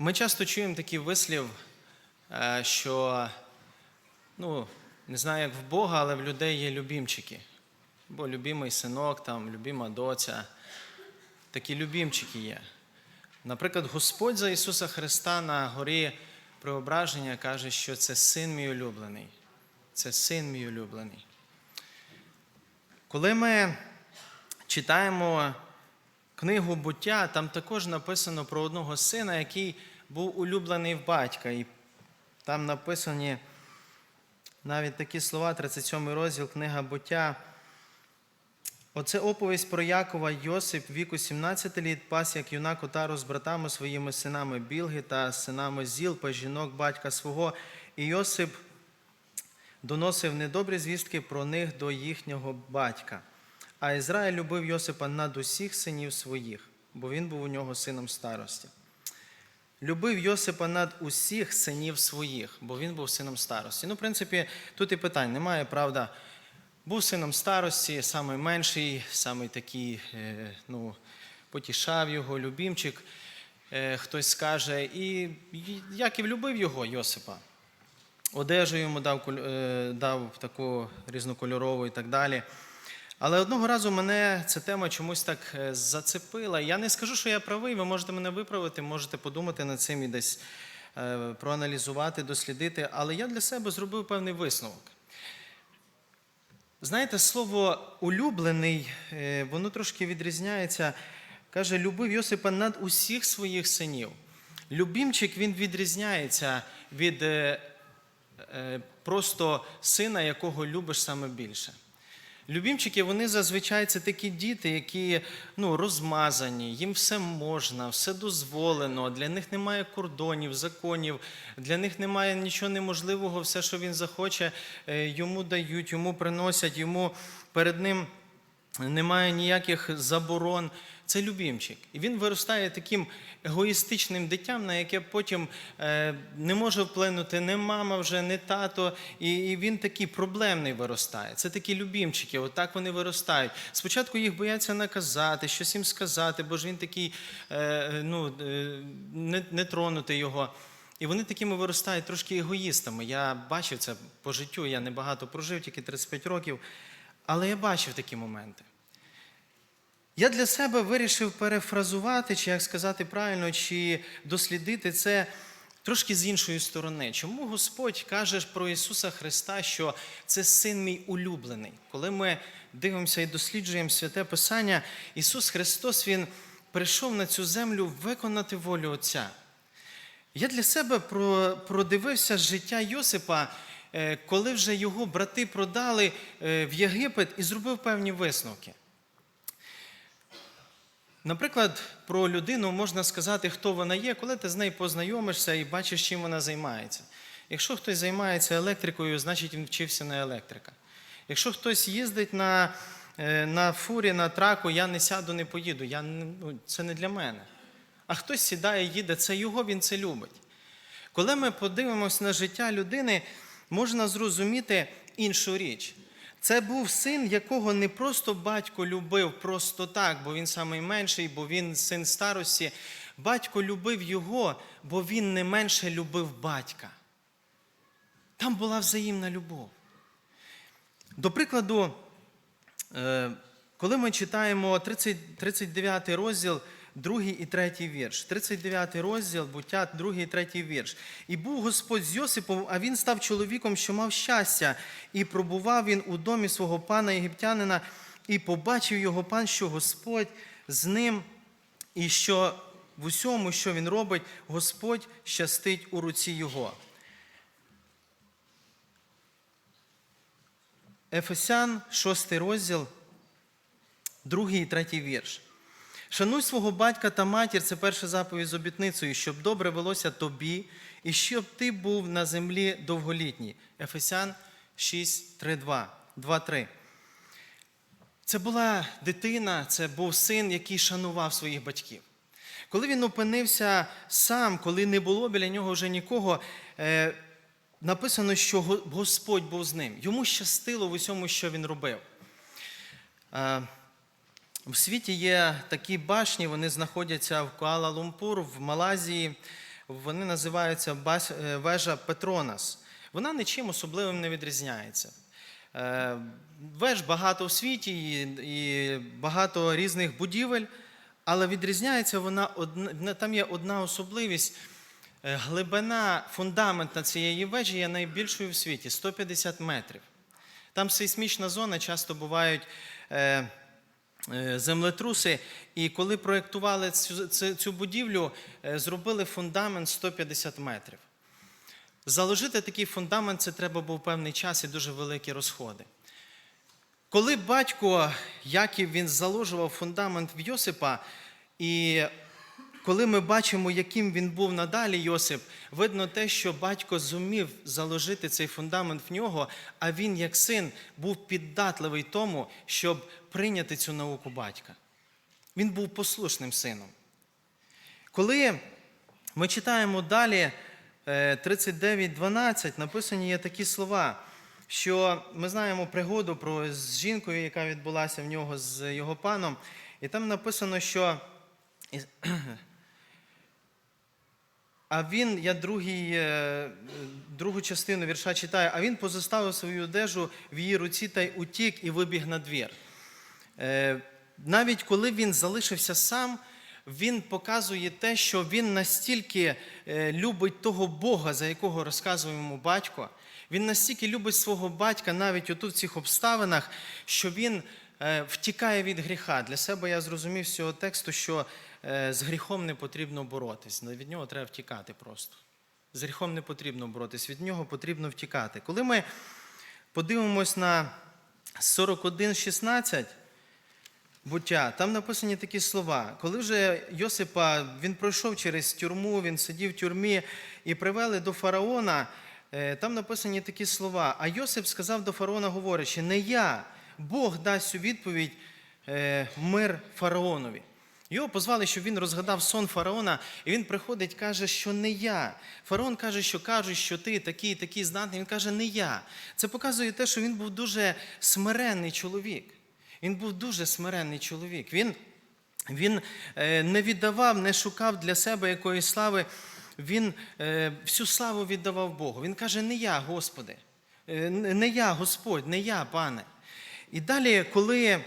Ми часто чуємо такий вислів, е, що ну, не знаю, як в Бога, але в людей є любімчики. Бо любимий синок, там, любима доця. Такі любімчики є. Наприклад, Господь за Ісуса Христа на горі Преображення каже, що це син мій улюблений. Це син мій улюблений. Коли ми читаємо книгу буття, там також написано про одного сина, який був улюблений в батька. І там написані навіть такі слова, 37 розділ, книга буття. Оце оповість про Якова Йосип віку 17 літ пас як юнак отару з братами своїми синами Білги та синами Зілпа, жінок батька свого. І Йосип доносив недобрі звістки про них до їхнього батька. А Ізраїль любив Йосипа над усіх синів своїх, бо він був у нього сином старості. Любив Йосипа над усіх синів своїх, бо він був сином старості. Ну, в принципі, тут і питань немає, правда. Був сином старості, самий менший, самий такий, е, ну, потішав його, любімчик, е, хтось скаже. І Яків любив його, Йосипа. Одежу йому дав, е, дав таку різнокольорову і так далі. Але одного разу мене ця тема чомусь так е, зацепила. Я не скажу, що я правий, ви можете мене виправити, можете подумати над цим і десь е, проаналізувати, дослідити. Але я для себе зробив певний висновок. Знаєте, слово улюблений, е, воно трошки відрізняється. Каже, любив Йосипа над усіх своїх синів. Любімчик він відрізняється від просто сина, якого любиш саме більше. Любімчики, вони зазвичай це такі діти, які ну, розмазані, їм все можна, все дозволено, для них немає кордонів, законів, для них немає нічого неможливого, все, що він захоче, е, йому дають, йому приносять, йому перед ним немає ніяких заборон. Це любімчик. І він виростає таким егоїстичним дитям, на яке потім е, не може вплинути не мама вже, не тато. І, він такий проблемний виростає. Це такі любімчики, отак вони виростають. Спочатку їх бояться наказати, щось їм сказати, бо ж він такий е, ну, е, не, не тронути його. І вони такими виростають трошки егоїстами. Я бачив це по життю, я небагато прожив, тільки 35 років. Але я бачив такі моменти. Я для себе вирішив перефразувати, чи як сказати правильно, чи дослідити це трошки з іншої сторони. Чому Господь каже про Ісуса Христа, що це син мій улюблений? Коли ми дивимося і досліджуємо святе Писання, Ісус Христос Він прийшов на цю землю виконати волю Отця. Я для себе продивився життя Йосипа, е, коли вже його брати продали е, в Єгипет і зробив певні висновки. Наприклад, про людину можна сказати, хто вона є, коли ти з нею познайомишся і бачиш, чим вона займається. Якщо хтось займається електрикою, значить він вчився на електрика. Якщо хтось їздить на, е, на фурі, на траку, я не сяду, не поїду. Я, ну, це не для мене. А хтось сідає, їде, це його, він це любить. Коли ми подивимося на життя людини, можна зрозуміти іншу річ. Це був син, якого не просто батько любив просто так, бо він найменший, бо він син старості. Батько любив його, бо він не менше любив батька. Там була взаємна любов. До прикладу, е, коли ми читаємо 30, 39 розділ, 2 і 3 вірш. 39 розділ, буття, 2 і 3 вірш. І був Господь з Йосипом, а він став чоловіком, що мав щастя, і пробував він у домі свого пана єгиптянина, і побачив його пан, що Господь з ним, і що в усьому, що він робить, Господь щастить у руці його. Ефесян, 6 розділ, 2 і 3 вірш. Шануй свого батька та матір, це перша заповідь з обітницею, щоб добре велося тобі, і щоб ти був на землі довголітній. Ефесян 6, 3, 2, 2, 3. Це була дитина, це був син, який шанував своїх батьків. Коли він опинився сам, коли не було біля нього вже нікого, е, написано, що Господь був з ним. Йому щастило в усьому, що він робив. В світі є такі башні, вони знаходяться в Куала-Лумпур, в Малайзії. вони називаються е, вежа Петронас. Вона нічим особливим не відрізняється. Е, Веж багато в світі і, багато різних будівель, але відрізняється вона там є одна особливість. Е, Глибина фундамента цієї вежі є найбільшою в світі 150 метрів. Там сейсмічна зона, часто бувають землетруси. І коли проєктували цю, цю, цю будівлю, е, зробили фундамент 150 метрів. Заложити такий фундамент це треба був певний час і дуже великі розходи. Коли батько Яків він заложував фундамент в Йосипа, і коли ми бачимо, яким він був надалі, Йосип, видно те, що батько зумів заложити цей фундамент в нього, а він, як син, був піддатливий тому, щоб прийняти цю науку батька. Він був послушним сином. Коли ми читаємо далі е, 39.12, написані є такі слова, що ми знаємо пригоду про з жінкою, яка відбулася в нього з його паном, і там написано, що. А він, я другий, е, другу частину вірша читаю, а він позоставив свою одежу в її руці та й утік і вибіг на двір. Е, Навіть коли він залишився сам, він показує те, що він настільки е, любить того Бога, за якого розказує йому батько. Він настільки любить свого батька навіть отут в цих обставинах, що він втікає від гріха. Для себе я зрозумів з цього тексту, що з гріхом не потрібно боротись. від нього треба втікати просто. З гріхом не потрібно боротись, від нього потрібно втікати. Коли ми подивимось на 41.16, буття, там написані такі слова. Коли вже Йосипа він пройшов через тюрму, він сидів в тюрмі і привели до фараона, е, там написані такі слова. А Йосип сказав до фараона, говорячи, не я, Бог дасть у відповідь е, мир фараонові. Його позвали, щоб він розгадав сон фараона, і він приходить, каже, що не я. Фараон каже, що кажуть, що ти такий, такий знатний. Він каже, не я. Це показує те, що він був дуже смиренний чоловік. Він був дуже смиренний чоловік. Він, він е, не віддавав, не шукав для себе якоїсь слави. Він е, всю славу віддавав Богу. Він каже, не я, Господи, е, не я, Господь, не я, пане. І далі, коли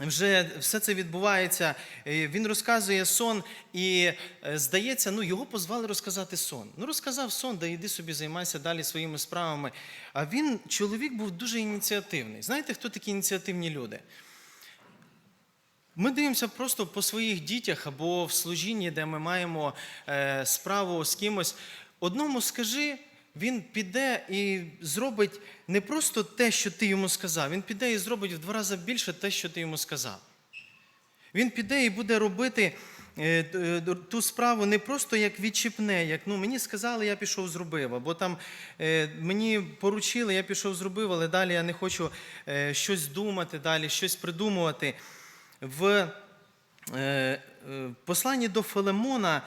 вже все це відбувається, він розказує сон, і е, здається, ну його позвали розказати сон. Ну, розказав сон, да йди собі займайся далі своїми справами. А він, чоловік, був дуже ініціативний. Знаєте, хто такі ініціативні люди? Ми дивимося просто по своїх дітях або в служінні, де ми маємо е, справу з кимось. Одному скажи, він піде і зробить не просто те, що ти йому сказав, він піде і зробить в два рази більше те, що ти йому сказав. Він піде і буде робити е, е, ту справу не просто як відчіпне, як ну, мені сказали, я пішов зробив, або там е, мені поручили, я пішов зробив, але далі я не хочу щось думати, далі щось придумувати. В посланні до Филимона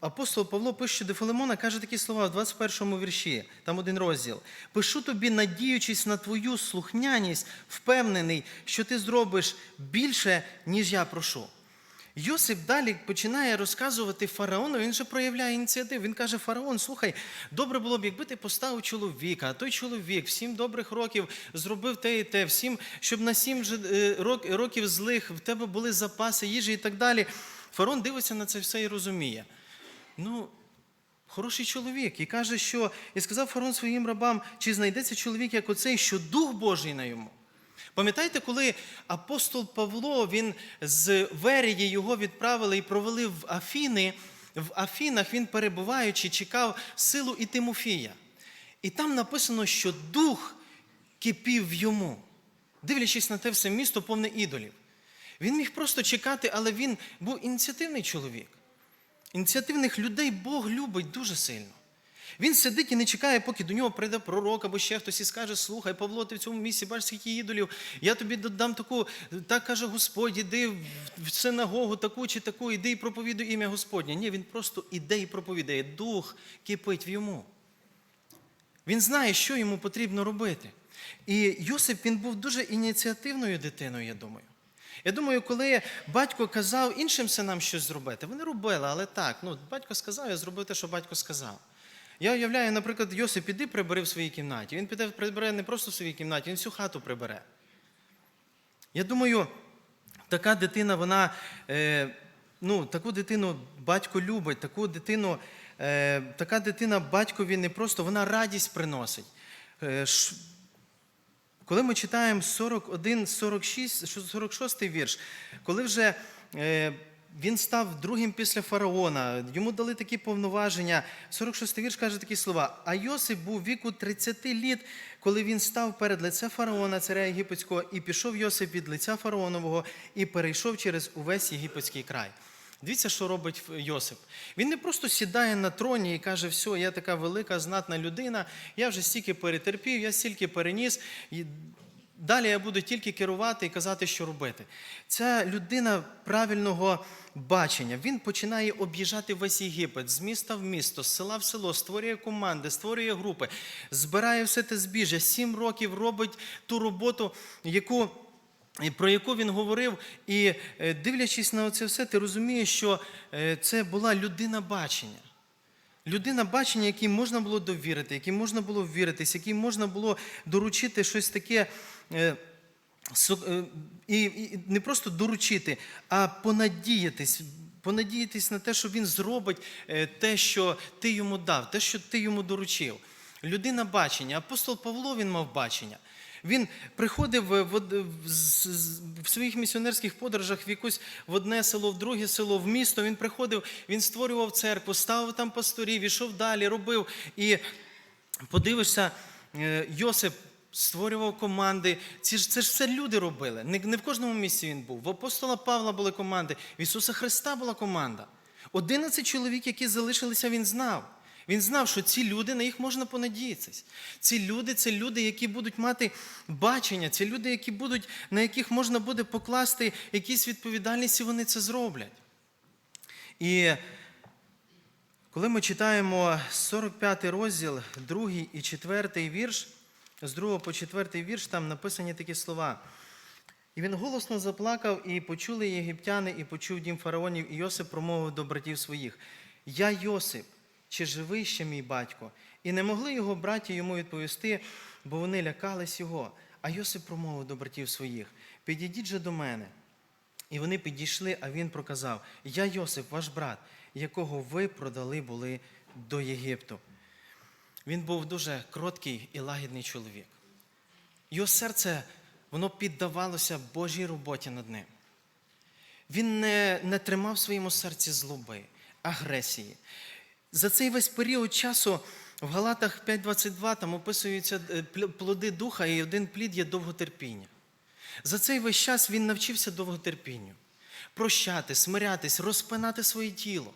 апостол Павло пише до Филимона, каже такі слова в 21 вірші, там один розділ. Пишу тобі, надіючись на твою слухняність, впевнений, що ти зробиш більше, ніж я прошу. Йосип далі починає розказувати фараону, він же проявляє ініціативу. Він каже: Фараон, слухай, добре було б, якби ти поставив чоловіка, а той чоловік в сім добрих років зробив те і те, всім, щоб на сім е, рок- років злих в тебе були запаси, їжі і так далі. Фараон дивиться на це все і розуміє. Ну, хороший чоловік. І каже, що і сказав фараон своїм рабам, чи знайдеться чоловік, як оцей, що дух Божий на йому. Пам'ятаєте, коли апостол Павло він з Верії його відправили і провели в Афіни, в Афінах він, перебуваючи, чекав силу і Тимофія. І там написано, що дух кипів йому, дивлячись на те все місто повне ідолів. Він міг просто чекати, але він був ініціативний чоловік. Ініціативних людей Бог любить дуже сильно. Він сидить і не чекає, поки до нього прийде пророк або ще хтось і скаже: Слухай, Павло, ти в цьому місці бачиш, скільки ідолів. Я тобі дам таку, так каже Господь, іди в синагогу таку чи таку, іди і проповідуй ім'я Господнє. Ні, він просто іде і проповідає. Дух кипить в йому. Він знає, що йому потрібно робити. І Йосип він був дуже ініціативною дитиною, я думаю. Я думаю, коли батько казав іншим синам щось зробити, вони робили, але так, ну, батько сказав, я зробив те, що батько сказав. Я уявляю, наприклад, Йосип, піди прибери в своїй кімнаті. Він піде прибере не просто в своїй кімнаті, він всю хату прибере. Я думаю, така дитина, вона, е, ну, таку дитину батько любить, таку дитину, е, така дитина батькові не просто, вона радість приносить. Е, коли ми читаємо 41, 46, 46 вірш, коли вже е, він став другим після фараона, йому дали такі повноваження. 46 вірш каже такі слова. А Йосип був віку 30 літ, коли він став перед лице фараона, царя Єгипетського, і пішов Йосип від лиця фараонового і перейшов через увесь єгипетський край. Дивіться, що робить Йосип. Він не просто сідає на троні і каже, все, я така велика, знатна людина, я вже стільки перетерпів, я стільки переніс. І далі я буду тільки керувати і казати, що робити. Ця людина правильного бачення. Він починає об'їжджати весь Єгипет з міста в місто, з села в село, створює команди, створює групи, збирає все те збіжжя. Сім років робить ту роботу, яку. Про яку він говорив, і е, дивлячись на це все, ти розумієш, що е, це була людина бачення. Людина бачення, якій можна було довірити, якій можна було ввіритись, якій можна було доручити щось таке. е, І, не просто доручити, а понадіятись, понадіятись на те, що він зробить те, що ти йому дав, те, що ти йому доручив. Людина бачення. Апостол Павло він мав бачення. Він приходив з- в своїх місіонерських подорожах в якусь в одне село, в друге село, в місто. Він приходив, він створював церкву, ставив там пасторів, ішов далі, робив. І подивишся, е, Йосип створював команди. Ці ж, це ж все люди робили. Не, не в кожному місці він був. В апостола Павла були команди, в Ісуса Христа була команда. Одинадцять чоловік, які залишилися, він знав. Він знав, що ці люди на їх можна понадіятися. Ці люди це люди, які будуть мати бачення, це люди, які будуть, на яких можна буде покласти якісь відповідальність, і вони це зроблять. І коли ми читаємо 45 розділ, 2 і 4 вірш, з 2 по 4 вірш, там написані такі слова. І він голосно заплакав, і почули єгиптяни, і почув дім фараонів, і Йосип промовив до братів своїх: Я Йосип, чи живий ще мій батько? І не могли його браті йому відповісти, бо вони лякались його. А Йосип промовив до братів своїх: Підійдіть же до мене. І вони підійшли, а він проказав: Я Йосип, ваш брат, якого ви продали були до Єгипту. Він був дуже кроткий і лагідний чоловік. Його серце воно піддавалося Божій роботі над ним. Він не, не тримав в своєму серці злоби, агресії. За цей весь період часу в Галатах 5.22 там описуються е, плоди духа, і один плід є довготерпіння. За цей весь час він навчився довготерпінню, прощати, смирятись, розпинати своє тіло.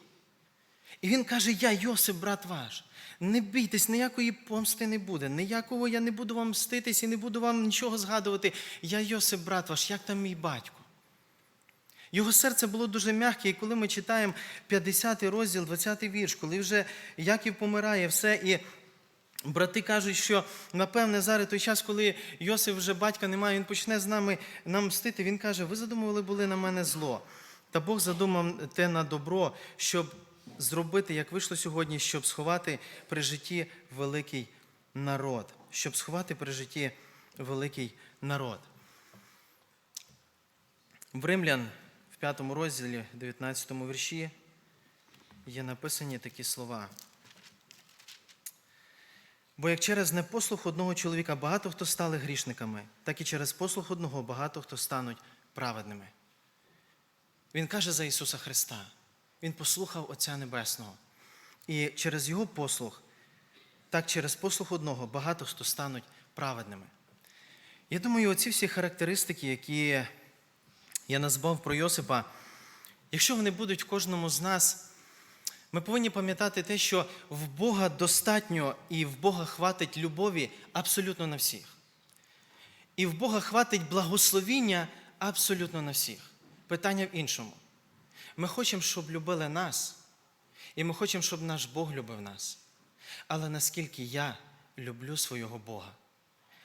І він каже: Я, Йосип, брат ваш, не бійтесь, ніякої помсти не буде, ніякого я не буду вам мститись і не буду вам нічого згадувати. Я Йосип, брат ваш, як там мій батько. Його серце було дуже м'яке, і коли ми читаємо 50 розділ, 20 вірш, коли вже Яків помирає, все, і брати кажуть, що напевне зараз той час, коли Йосиф вже батька немає, він почне з нами нам мстити. Він каже: Ви задумували були на мене зло. Та Бог задумав те на добро, щоб зробити, як вийшло сьогодні, щоб сховати при житті великий народ. Щоб сховати при житті великий народ. В Римлян 5 розділі, 19 вірші, є написані такі слова. Бо як через непослух одного чоловіка багато хто стали грішниками, так і через послух одного багато хто стануть праведними. Він каже за Ісуса Христа. Він послухав Отця Небесного. І через Його послух, так через послух одного багато хто стануть праведними. Я думаю, оці всі характеристики, які я назвав про Йосипа, якщо вони будуть в кожному з нас, ми повинні пам'ятати те, що в Бога достатньо і в Бога хватить любові абсолютно на всіх. І в Бога хватить благословіння абсолютно на всіх. Питання в іншому. Ми хочемо, щоб любили нас, і ми хочемо, щоб наш Бог любив нас. Але наскільки я люблю свого Бога,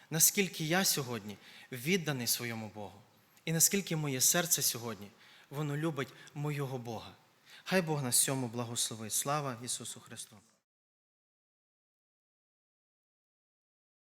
наскільки я сьогодні відданий своєму Богу. І наскільки моє серце сьогодні воно любить моєго Бога. Хай Бог нас цьому благословить. Слава Ісусу Христу!